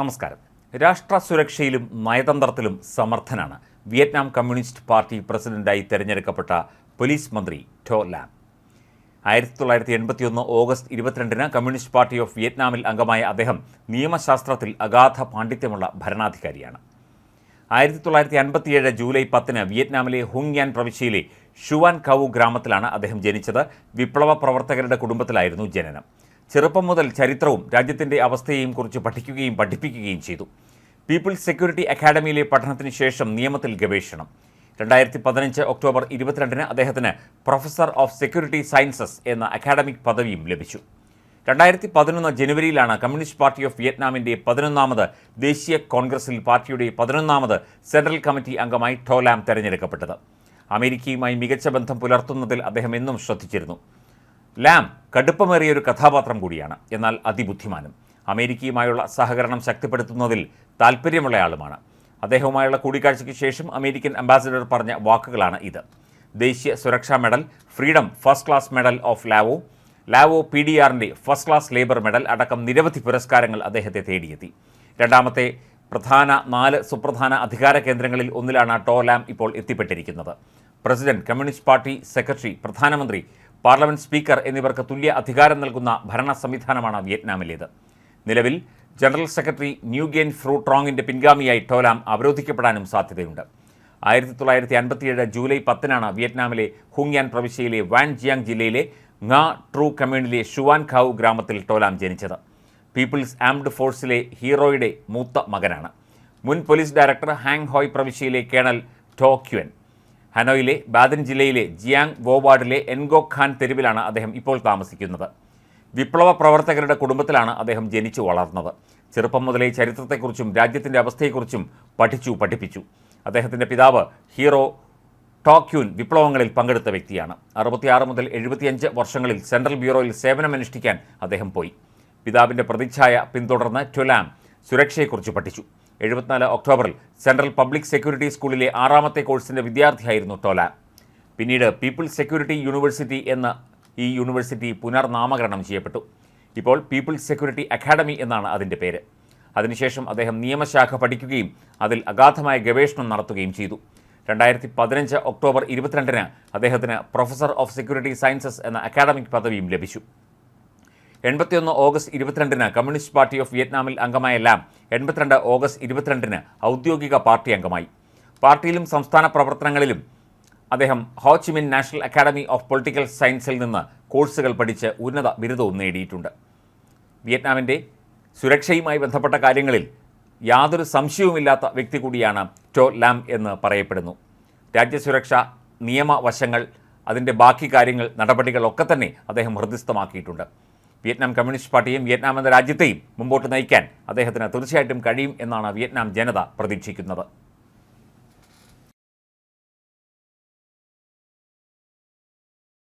നമസ്കാരം. രാഷ്ട്ര സുരക്ഷയിലും നയതന്ത്രത്തിലും സമർത്ഥനാണ് വിയറ്റ്നാം കമ്മ്യൂണിസ്റ്റ് പാർട്ടി പ്രസിഡന്റായി തെരഞ്ഞെടുക്കപ്പെട്ട പോലീസ് മന്ത്രി ടോ ലാം. ആയിരത്തി തൊള്ളായിരത്തി എൺപത്തിയൊന്ന് ഓഗസ്റ്റ് ഇരുപത്തിരണ്ടിന് കമ്മ്യൂണിസ്റ്റ് പാർട്ടി ഓഫ് വിയറ്റ്നാമിൽ അംഗമായ അദ്ദേഹം നിയമശാസ്ത്രത്തിൽ അഗാധ പാണ്ഡിത്യമുള്ള ഭരണാധികാരിയാണ്. ആയിരത്തി തൊള്ളായിരത്തി അൻപത്തിയേഴ് ജൂലൈ പത്തിന് വിയറ്റ്നാമിലെ ഹുങ്യാൻ പ്രവിശ്യയിലെ ഷുവാൻ കവു ഗ്രാമത്തിലാണ് അദ്ദേഹം ജനിച്ചത്. വിപ്ലവ പ്രവർത്തകരുടെ കുടുംബത്തിലായിരുന്നു ജനനം. ചെറുപ്പം മുതൽ ചരിത്രവും രാജ്യത്തിന്റെ അവസ്ഥയെയും കുറിച്ച് പഠിക്കുകയും പഠിപ്പിക്കുകയും ചെയ്തു. പീപ്പിൾസ് സെക്യൂരിറ്റി അക്കാഡമിയിലെ പഠനത്തിന് ശേഷം നിയമത്തിൽ ഗവേഷണം. രണ്ടായിരത്തി പതിനഞ്ച് ഒക്ടോബർ ഇരുപത്തിരണ്ടിന് അദ്ദേഹത്തിന് പ്രൊഫസർ ഓഫ് സെക്യൂരിറ്റി സയൻസസ് എന്ന അക്കാഡമിക് പദവിയും ലഭിച്ചു. രണ്ടായിരത്തി പതിനൊന്ന് ജനുവരിയിലാണ് കമ്മ്യൂണിസ്റ്റ് പാർട്ടി ഓഫ് വിയറ്റ്നാമിന്റെ പതിനൊന്നാമത് ദേശീയ കോൺഗ്രസിൽ പാർട്ടിയുടെ പതിനൊന്നാമത് സെൻട്രൽ കമ്മിറ്റി അംഗമായി ടോലാം തെരഞ്ഞെടുക്കപ്പെട്ടത്. അമേരിക്കയുമായി മികച്ച ബന്ധം പുലർത്തുന്നതിൽ അദ്ദേഹം എന്നും ശ്രദ്ധിച്ചിരുന്നു. ലാം കടുപ്പമേറിയ ഒരു കഥാപാത്രം കൂടിയാണ് എന്നാൽ അതിബുദ്ധിമാനും. അമേരിക്കയുമായുള്ള സഹകരണം ശക്തിപ്പെടുത്തുന്നതിൽ താൽപ്പര്യമുള്ളയാളുമാണ് അദ്ദേഹവുമായുള്ള കൂടിക്കാഴ്ചയ്ക്ക് ശേഷം അമേരിക്കൻ അംബാസിഡർ പറഞ്ഞ വാക്കുകളാണ് ഇത്. ദേശീയ സുരക്ഷാ medal freedom first class medal of Lao. Lao P D ആറിന്റെ ഫസ്റ്റ് ക്ലാസ് ലേബർ മെഡൽ അടക്കം നിരവധി പുരസ്കാരങ്ങൾ അദ്ദേഹത്തെ തേടിയെത്തി. രണ്ടാമത്തെ പ്രധാന നാല് സുപ്രധാന അധികാര കേന്ദ്രങ്ങളിൽ ഒന്നിലാണ് ടോലാം ഇപ്പോൾ എത്തിപ്പെട്ടിരിക്കുന്നത്. പ്രസിഡന്റ് കമ്മ്യൂണിസ്റ്റ് പാർട്ടി സെക്രട്ടറി പ്രധാനമന്ത്രി പാർലമെന്റ് സ്പീക്കർ എന്നിവർക്ക് തുല്യ അധികാരം നൽകുന്ന ഭരണ സംവിധാനമാണ് വിയറ്റ്നാമിലേത്. നിലവിൽ ജനറൽ സെക്രട്ടറി ന്യൂഗെൻ ഫ്രൂട്രോങ്ങിന്റെ പിൻഗാമിയായി ടോലാം അവരോധിക്കപ്പെടാനും സാധ്യതയുണ്ട്. ആയിരത്തി തൊള്ളായിരത്തി അൻപത്തിയേഴ് ജൂലൈ പത്തിനാണ് വിയറ്റ്നാമിലെ ഹുങ്യാൻ പ്രവിശ്യയിലെ വാൻ ജിയാങ് ജില്ലയിലെ ങാ ട്രൂ കമ്മ്യൂണിലെ ഷുവാൻ ഖാവു ഗ്രാമത്തിൽ ടോലാം ജനിച്ചത്. പീപ്പിൾസ് ആംഡ് ഫോഴ്സിലെ ഹീറോയുടെ മൂത്ത മകനാണ്. മുൻ പോലീസ് ഡയറക്ടർ ഹാങ് ഹോയ് പ്രവിശ്യയിലെ കേണൽ ടോ ക്യുൻ ഹനോയിലെ ബാദൻ ജില്ലയിലെ ജിയാങ് വോവാർഡിലെ എൻഗോ ഖാൻ തെരുവിലാണ് അദ്ദേഹം ഇപ്പോൾ താമസിക്കുന്നത്. വിപ്ലവ പ്രവർത്തകരുടെ കുടുംബത്തിലാണ് അദ്ദേഹം ജനിച്ചു വളർന്നത്. ചെറുപ്പം മുതലേ ചരിത്രത്തെക്കുറിച്ചും രാജ്യത്തിന്റെ അവസ്ഥയെക്കുറിച്ചും പഠിച്ചു പഠിപ്പിച്ചു. അദ്ദേഹത്തിന്റെ പിതാവ് ഹീറോ ടോക്യൂൻ വിപ്ലവങ്ങളിൽ പങ്കെടുത്ത വ്യക്തിയാണ്. അറുപത്തിയാറ് മുതൽ എഴുപത്തിയഞ്ച് വർഷങ്ങളിൽ സെൻട്രൽ ബ്യൂറോയിൽ സേവനമനുഷ്ഠിക്കാൻ അദ്ദേഹം പോയി. പിതാവിന്റെ പ്രതിച്ഛായ പിന്തുടർന്ന് ട്വലാം സുരക്ഷയെക്കുറിച്ച് പഠിച്ചു. എഴുപത്തിനാല് ഒക്ടോബറിൽ സെൻട്രൽ പബ്ലിക് സെക്യൂരിറ്റി സ്കൂളിലെ ആറാമത്തെ കോഴ്സിന്റെ വിദ്യാർത്ഥിയായിരുന്നു ടോല. പിന്നീട് പീപ്പിൾസ് സെക്യൂരിറ്റി യൂണിവേഴ്സിറ്റി എന്ന ഈ യൂണിവേഴ്സിറ്റി പുനർനാമകരണം ചെയ്യപ്പെട്ടു. ഇപ്പോൾ പീപ്പിൾസ് സെക്യൂരിറ്റി അക്കാഡമി എന്നാണ് അതിന്റെ പേര്. അതിനുശേഷം അദ്ദേഹം നിയമശാഖ പഠിക്കുകയും അതിൽ അഗാധമായ ഗവേഷണം നടത്തുകയും ചെയ്തു. രണ്ടായിരത്തി പതിനഞ്ച് ഒക്ടോബർ ഇരുപത്തിരണ്ടിന് അദ്ദേഹത്തിന് പ്രൊഫസർ ഓഫ് സെക്യൂരിറ്റി സയൻസസ് എന്ന അക്കാഡമിക് പദവിയും ലഭിച്ചു. എൺപത്തിയൊന്ന് ഓഗസ്റ്റ് ഇരുപത്തിരണ്ടിന് കമ്മ്യൂണിസ്റ്റ് പാർട്ടി ഓഫ് വിയറ്റ്നാമിൽ അംഗമായ ലാം എൺപത്തിരണ്ട് ഓഗസ്റ്റ് ഇരുപത്തിരണ്ടിന് ഔദ്യോഗിക പാർട്ടി അംഗമായി. പാർട്ടിയിലും സംസ്ഥാന പ്രവർത്തനങ്ങളിലും അദ്ദേഹം Ho Chi Minh national academy of political സയൻസിൽ നിന്ന് കോഴ്സുകൾ പഠിച്ച് ഉന്നത ബിരുദവും നേടിയിട്ടുണ്ട്. വിയറ്റ്നാമിന്റെ സുരക്ഷയുമായി ബന്ധപ്പെട്ട കാര്യങ്ങളിൽ യാതൊരു സംശയവുമില്ലാത്ത വ്യക്തി കൂടിയാണ് ടോ ലാം എന്ന് പറയപ്പെടുന്നു. രാജ്യസുരക്ഷ നിയമവശങ്ങൾ അതിന്റെ ബാക്കി കാര്യങ്ങൾ നടപടികളൊക്കെ തന്നെ അദ്ദേഹം ഹൃദയസ്ഥമാക്കിയിട്ടുണ്ട്. വിയറ്റ്നാം കമ്മ്യൂണിസ്റ്റ് പാർട്ടിയും വിയറ്റ്നാം എന്ന രാജ്യത്തെയും മുമ്പോട്ട് നയിക്കാൻ അദ്ദേഹത്തിന് തീർച്ചയായിട്ടും കഴിയും എന്നാണ് വിയറ്റ്നാം ജനത പ്രതീക്ഷിക്കുന്നത്.